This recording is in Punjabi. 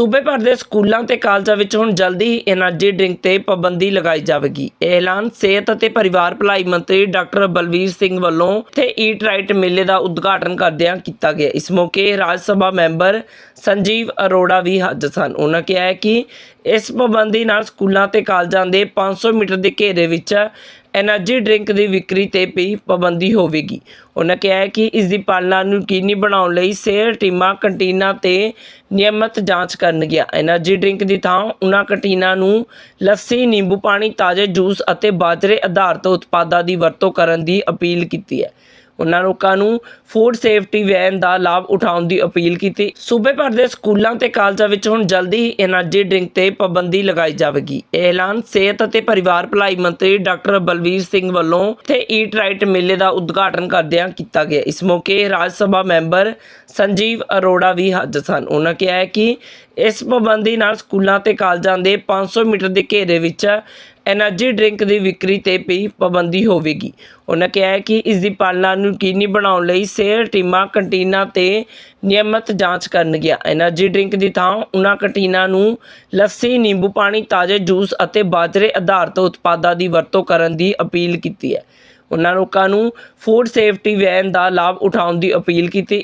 ਸੂਬੇ ਭਰ ਦੇ ਸਕੂਲਾਂ ਤੇ ਕਾਲਜਾਂ ਵਿੱਚ ਹੁਣ ਜਲਦੀ ਹੀ એનર્ਜੀ ਡਰਿੰਕ ਤੇ ਪਾਬੰਦੀ ਲਗਾਈ ਜਾਵੇਗੀ। ਇਹ ਐਲਾਨ ਸਿਹਤ ਅਤੇ ਪਰਿਵਾਰ ਭਲਾਈ ਮੰਤਰੀ ਡਾਕਟਰ ਬਲਵੀਰ ਸਿੰਘ ਵੱਲੋਂ ਤੇ ਈਟ ਰਾਈਟ ਮੇਲੇ ਦਾ ਉਦਘਾਟਨ ਕਰਦਿਆਂ ਕੀਤਾ ਗਿਆ। ਇਸ ਮੌਕੇ ਰਾਜ ਸਭਾ ਮੈਂਬਰ ਸੰਜੀਵ ਅਰੋੜਾ ਵੀ ਹਾਜ਼ਰ ਸਨ। ਉਹਨਾਂ ਕਿਹਾ ਹੈ ਕਿ ਇਸ ਪਾਬੰਦੀ ਨਾਲ ਸਕੂਲਾਂ ਤੇ ਕਾਲਜਾਂ ਦੇ 500 ਮੀਟਰ ਦੇ ਘੇਰੇ ਵਿੱਚ ਐਨਰਜੀ ਡਰਿੰਕ ਦੀ ਵਿਕਰੀ ਤੇ ਵੀ ਪਾਬੰਦੀ ਹੋਵੇਗੀ। ਉਹਨਾਂ ਕਿਹਾ ਹੈ ਕਿ ਇਸ ਦੀ ਪਾਲਣਾ ਨੂੰ ਯਕੀਨੀ ਬਣਾਉਣ ਲਈ ਸਿਹਤ ਟੀਮਾਂ ਕੰਟੀਨਾਂ ਤੇ ਨਿਯਮਤ ਜਾਂਚ ਕਰਨਗੀਆਂ। ਐਨਰਜੀ ਡਰਿੰਕ ਦੀ ਥਾਂ ਉਹਨਾਂ ਕੰਟੀਨਾਂ ਨੂੰ ਲੱਸੀ, ਨਿੰਬੂ ਪਾਣੀ, ਤਾਜ਼ੇ ਜੂਸ ਅਤੇ ਬਾਜਰੇ ਆਧਾਰਿਤ ਉਤਪਾਦਾਂ ਦੀ ਵਰਤੋਂ ਕਰਨ ਦੀ ਅਪੀਲ ਕੀਤੀ ਹੈ। ਉਹਨਾਂ ਲੋਕਾਂ ਨੂੰ ਫੂਡ ਸੇਫਟੀ ਵੈਨ ਦਾ ਲਾਭ ਉਠਾਉਣ ਦੀ ਅਪੀਲ ਕੀਤੀ। ਸੂਬੇ ਭਰ ਦੇ ਸਕੂਲਾਂ ਤੇ ਕਾਲਜਾਂ ਵਿੱਚ ਹੁਣ ਜਲਦੀ ਹੀ એનર્ਜੀ ਡਰਿੰਕ ਤੇ ਪਾਬੰਦੀ ਲਗਾਈ ਜਾਵੇਗੀ। ਇਹ ਐਲਾਨ ਸਿਹਤ ਅਤੇ ਪਰਿਵਾਰ ਭਲਾਈ ਮੰਤਰੀ ਡਾਕਟਰ ਬਲਵੀਰ ਸਿੰਘ ਵੱਲੋਂ ਤੇ ਈਟ ਰਾਈਟ ਮੇਲੇ ਦਾ ਉਦਘਾਟਨ ਕਰਦਿਆਂ ਕੀਤਾ ਗਿਆ। ਇਸ ਮੌਕੇ ਰਾਜ ਸਭਾ ਮੈਂਬਰ ਸੰਜੀਵ ਅਰੋੜਾ ਵੀ ਹਾਜ਼ਰ ਸਨ। ਉਹਨਾਂ ਕਿਹਾ ਕਿ ਇਸ ਪਾਬੰਦੀ ਨਾਲ ਸਕੂਲਾਂ ਤੇ ਕਾਲਜਾਂ ਦੇ 500 ਮੀਟਰ ਦੇ ਘੇਰੇ ਵਿੱਚ ਐਨਰਜੀ ਡਰਿੰਕ ਦੀ ਵਿਕਰੀ ਤੇ ਵੀ ਪਾਬੰਦੀ ਹੋਵੇਗੀ। ਉਹਨਾਂ ਕਿਹਾ ਕਿ ਇਸ ਦੀ ਪਾਲਣਾ ਨੂੰ ਯਕੀਨੀ ਬਣਾਉਣ ਲਈ ਸਿਹਤ ਟੀਮਾਂ ਕੰਟੀਨਾਂ ਤੇ ਨਿਯਮਤ ਜਾਂਚ ਕਰਨਗੀਆਂ। ਐਨਰਜੀ ਡਰਿੰਕ ਦੀ ਥਾਂ ਉਹਨਾਂ ਕੰਟੀਨਾਂ ਨੂੰ ਲੱਸੀ, ਨਿੰਬੂ ਪਾਣੀ, ਤਾਜ਼ੇ ਜੂਸ ਅਤੇ ਬਾਜਰੇ ਆਧਾਰਿਤ ਉਤਪਾਦਾਂ ਦੀ ਵਰਤੋਂ ਕਰਨ ਦੀ ਅਪੀਲ ਕੀਤੀ ਹੈ। ਉਹਨਾਂ ਲੋਕਾਂ ਨੂੰ ਫੂਡ ਸੇਫਟੀ ਵੈਨ ਦਾ ਲਾਭ ਉਠਾਉਣ ਦੀ ਅਪੀਲ ਕੀਤੀ